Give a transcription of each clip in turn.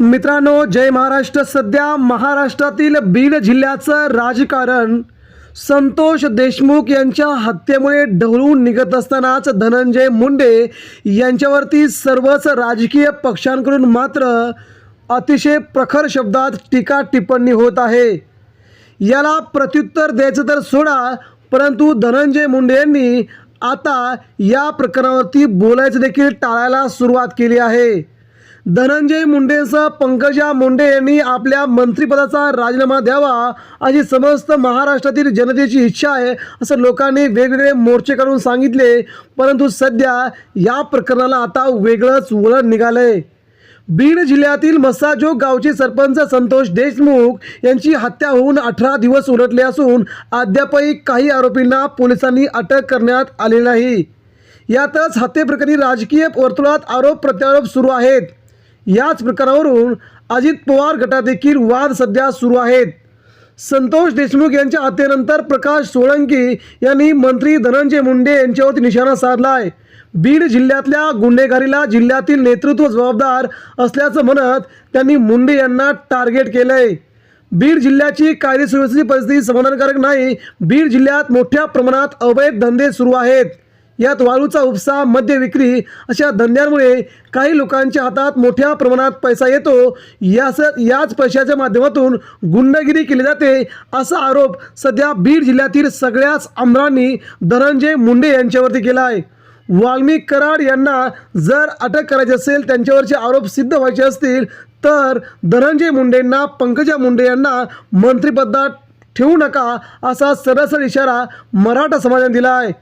मित्रांनो जय महाराष्ट्र. सध्या महाराष्ट्रातील बीड जिल्ह्याचं राजकारण संतोष देशमुख यांच्या हत्येमुळे ढवळून निघत असतानाच धनंजय मुंडे यांच्यावरती सर्वच राजकीय पक्षांकडून मात्र अतिशय प्रखर शब्दात टीका टिप्पणी होत आहे. याला प्रत्युत्तर द्यायचं तर सोडा परंतु धनंजय मुंडे यांनी आता या प्रकरणावरती बोलायचं देखील टाळायला सुरुवात केली आहे. धनंजय मुंडेंसह पंकजा मुंडे यांनी आपल्या मंत्रिपदाचा राजीनामा द्यावा अशी समस्त महाराष्ट्रातील जनतेची इच्छा आहे असं लोकांनी वेगवेगळे मोर्चे काढून सांगितले. परंतु सध्या या प्रकरणाला आता वेगळंच वळण निघालंय. बीड जिल्ह्यातील मसाजोग गावचे सरपंच संतोष देशमुख यांची हत्या होऊन अठरा दिवस उलटले असून अद्यापही काही आरोपींना पोलिसांनी अटक करण्यात आली नाही. यातच हत्येप्रकरणी राजकीय वर्तुळात आरोप प्रत्यारोप सुरू आहेत. याच प्रकारावरून अजित पवार गटात देखील वाद सध्या सुरू आहेत. संतोष देशमुख यांच्या हत्येनंतर प्रकाश सोळंकी यांनी मंत्री धनंजय मुंडे यांच्यावरती निशाणा साधला आहे बीड जिल्ह्यातल्या गुन्हेगारीला जिल्ह्यातील नेतृत्व जबाबदार असल्याचं म्हणत त्यांनी मुंडे यांना टार्गेट केलंय. बीड जिल्ह्याची कायदे सुव्यवस्थेची परिस्थिती समाधानकारक नाही. बीड जिल्ह्यात मोठ्या प्रमाणात अवैध धंदे सुरू आहेत. यात वाळूचा उपसा मद्य विक्री अशा धंद्यांमुळे काही लोकांच्या हातात मोठ्या प्रमाणात पैसा येतो. यास याच पैशाच्या माध्यमातून गुंडगिरी केली जाते असा आरोप सध्या बीड जिल्ह्यातील सगळ्याच आमदारांनी धनंजय मुंडे यांच्यावरती केला आहे वाल्मिक कराड यांना जर अटक करायची असेल त्यांच्यावरचे आरोप सिद्ध व्हायचे असतील तर धनंजय मुंडेंना पंकजा मुंडे यांना मंत्रिपदात ठेवू नका असा सरसर इशारा मराठा समाजाने दिला आहे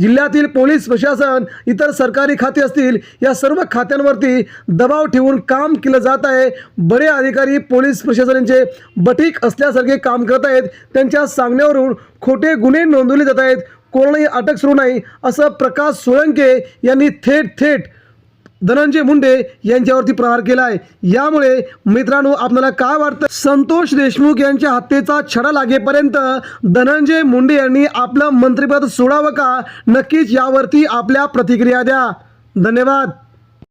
जिल्ह्यातील पोलीस प्रशासन इतर सरकारी खाते असतील या सर्व खात्यांवरती दबाव ठेवून काम केलं जात आहे. बरे अधिकारी पोलीस प्रशासनाचे बटीक असल्यासारखे काम करत आहेत. त्यांच्या सांगण्यावरून खोटे गुन्हे नोंदवले जात आहेत. कोणालाही अटक सुरू नाही असं प्रकाश सोळंके यांनी थेट थेट धनंजय मुंडे यांच्यावरती प्रहार केला आहे यामुळे मित्रांनो आपल्याला काय वाटतं? संतोष देशमुख यांच्या हत्येचा छडा लागेपर्यंत धनंजय मुंडे यांनी आपलं मंत्रिपद सोडावं का? नक्कीच यावरती आपल्या प्रतिक्रिया द्या. धन्यवाद.